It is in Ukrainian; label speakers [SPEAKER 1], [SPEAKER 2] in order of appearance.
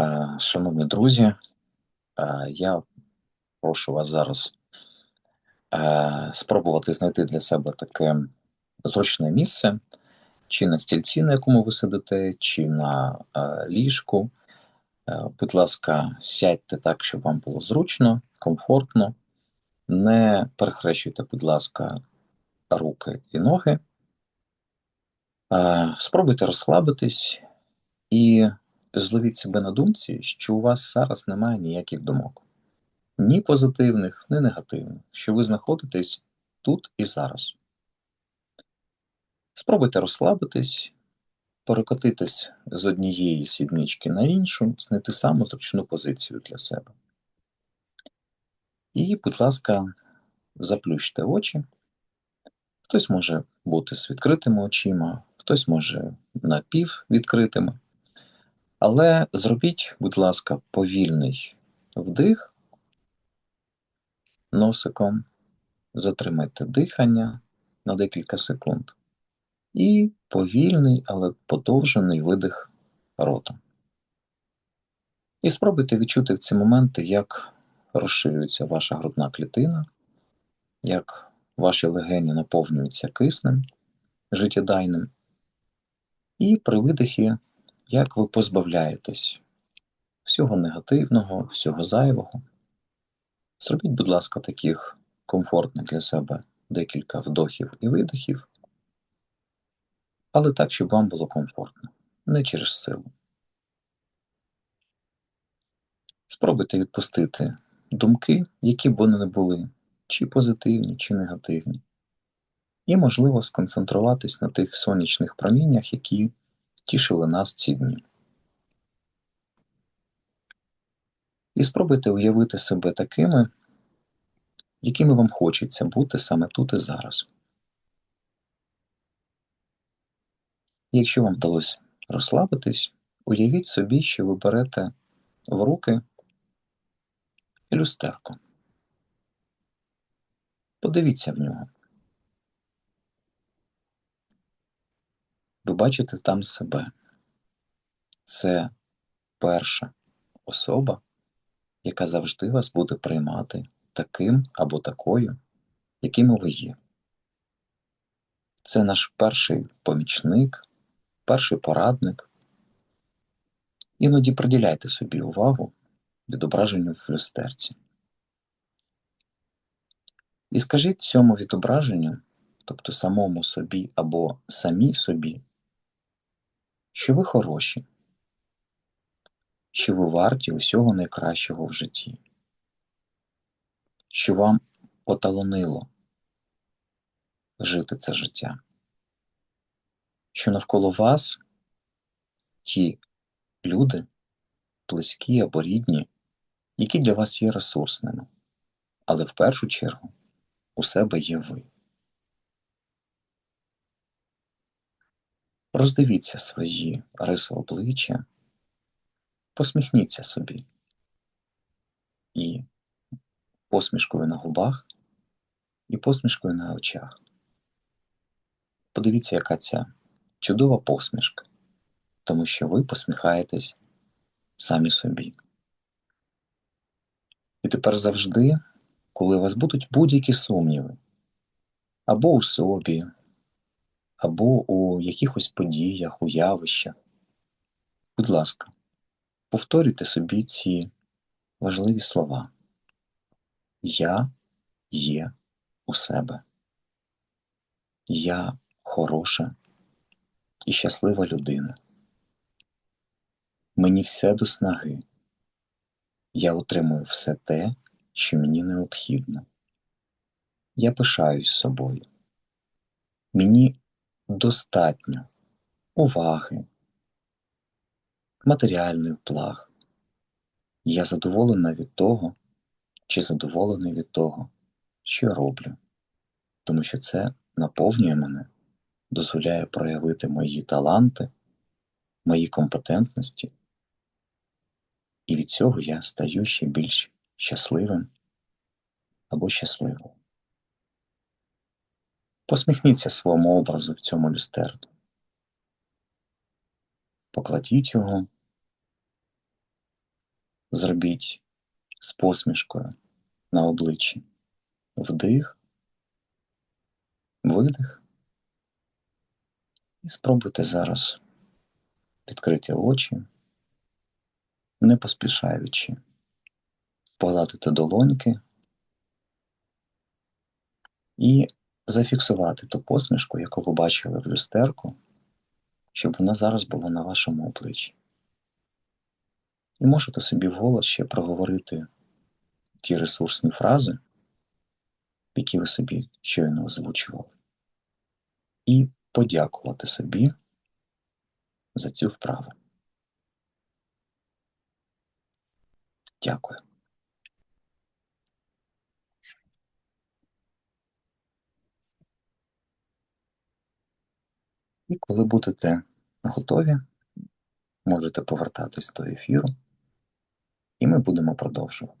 [SPEAKER 1] Е, Шановні друзі, е, я прошу вас зараз е, спробувати знайти для себе таке зручне місце, чи на стільці, на якому ви сидите, чи на ліжку. Будь ласка, сядьте так, щоб вам було зручно, комфортно. Не перехрещуйте, будь ласка, руки і ноги. Спробуйте розслабитись і зловіть себе на думці, що у вас зараз немає ніяких думок, ні позитивних, ні негативних, що ви знаходитесь тут і зараз. Спробуйте розслабитись, перекотитись з однієї сіднички на іншу, знайти саму зручну позицію для себе. І, будь ласка, заплющте очі. Хтось може бути з відкритими очима, хтось може напіввідкритими. Але зробіть, будь ласка, повільний вдих носиком, затримайте дихання на декілька секунд. І повільний, але подовжений видих ротом. І спробуйте відчути в ці моменти, як розширюється ваша грудна клітина, як ваші легені наповнюються киснем життєдайним. І при видихі як ви позбавляєтесь всього негативного, всього зайвого. Зробіть, будь ласка, таких комфортних для себе декілька вдохів і видихів, але так, щоб вам було комфортно, не через силу. Спробуйте відпустити думки, які б вони не були, чи позитивні, чи негативні, і, можливо, сконцентруватись на тих сонячних проміннях, які тішили нас ці дні. І спробуйте уявити себе такими, якими вам хочеться бути саме тут і зараз. якщо вам вдалося розслабитись, уявіть собі, що ви берете в руки люстерку. Подивіться в нього. Ви бачите там себе. Це перша особа, яка завжди вас буде приймати таким або такою, якими ви є. Це наш перший помічник, перший порадник. Іноді приділяйте собі увагу відображенню в люстерці. І скажіть цьому відображенню, тобто самому собі або самій собі, що ви хороші, що ви варті усього найкращого в житті, що вам поталонило жити це життя, що навколо вас ті люди, близькі або рідні, які для вас є ресурсними, але в першу чергу у себе є ви. Роздивіться свої риси обличчя, посміхніться собі і посмішкою на губах, і посмішкою на очах. Подивіться, яка ця чудова посмішка, тому що ви посміхаєтесь самі собі. І тепер завжди, коли у вас будуть будь-які сумніви, або у собі, або у якихось подіях, у явищах. Будь ласка, повторюйте собі ці важливі слова. Я є у себе. Я хороша і щаслива людина. Мені все до снаги. Я отримую все те, що мені необхідно. Я пишаюсь собою. Мені достатньо уваги, матеріальних благ. Я задоволена від того, чи задоволений від того, що я роблю, тому що це наповнює мене, дозволяє проявити мої таланти, мої компетентності, і від цього я стаю ще більш щасливим або щасливою. Посміхніться своєму образу в цьому люстерку. Покладіть його зробіть з посмішкою на обличчі. Вдих, видих. І спробуйте зараз відкриті очі, не поспішаючи, погладити долоньки і зафіксувати ту посмішку, яку ви бачили в люстерку, щоб вона зараз була на вашому обличчі. І можете собі вголос ще проговорити ті ресурсні фрази, які ви собі щойно озвучували, і подякувати собі за цю вправу. Дякую. І коли будете готові, можете повертатись до ефіру, і ми будемо продовжувати.